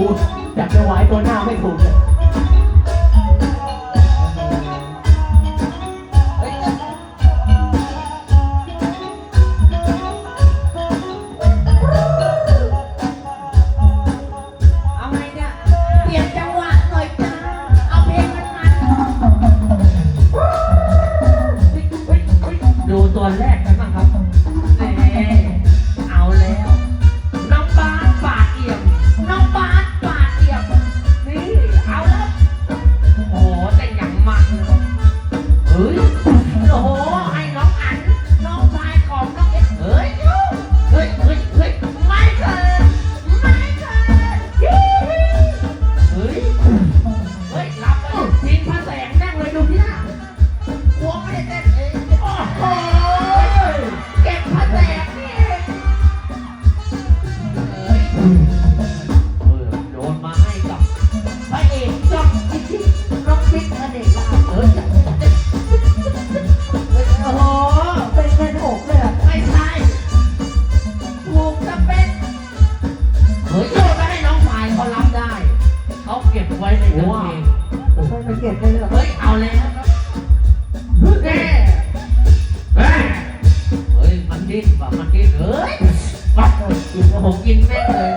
กูอยากจะไว้ตัวหน้าไม่ถูกเลยอาไงเนี่ยเปลี่ยนจังหวะหน่อยจ้าเอาเพลงมันมัดูตัวแรก เฮ้ยรับ โอ้โหใช่ไปเก็บได้เหรอเฮ้ย เอาแล้วครับเฮ้ยเฮ้ยเฮ้ย มันดิ้นว่ะมันดิ้นเฮ้ยวัดกินโอ้โหกินแม่งเลย